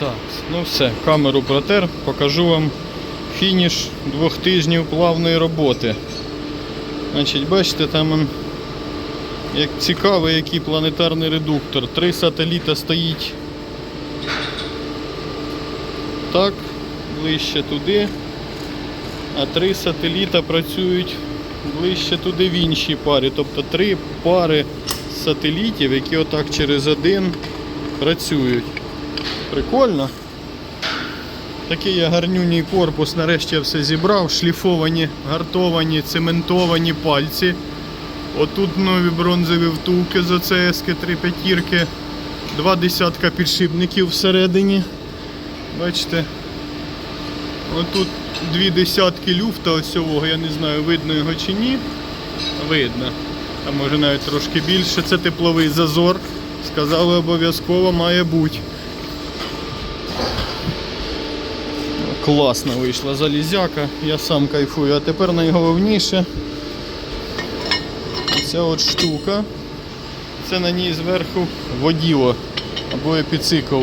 Так, ну все, камеру протер, покажу вам фініш двох тижнів плавної роботи. Значить, бачите, там як цікавий який планетарний редуктор. Три сателіта стоїть так, ближче туди, а три сателіта працюють ближче туди в іншій парі. Тобто три пари сателітів, які отак через один працюють. Прикольно. Такий я гарнюній корпус, нарешті я все зібрав, шліфовані, гартовані, цементовані пальці. Отут нові бронзові втулки з ОЦС, три п'ятірки, два десятка підшипників всередині. Бачите? Отут дві десятки люфта осьового, я не знаю, видно його чи ні. Видно. А може навіть трошки більше. Це тепловий зазор. Сказали, обов'язково має бути. Класно вийшла залізяка, я сам кайфую. А тепер найголовніше ця от штука. Це на ній зверху воділо або епіцикл.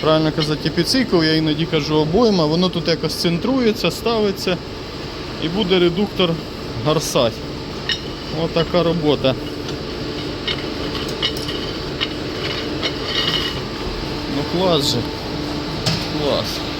Правильно казати, епіцикл, я іноді кажу обойма, воно тут якось центрується, ставиться і буде редуктор гарсать. Ось така робота. Ну клас же. Клас.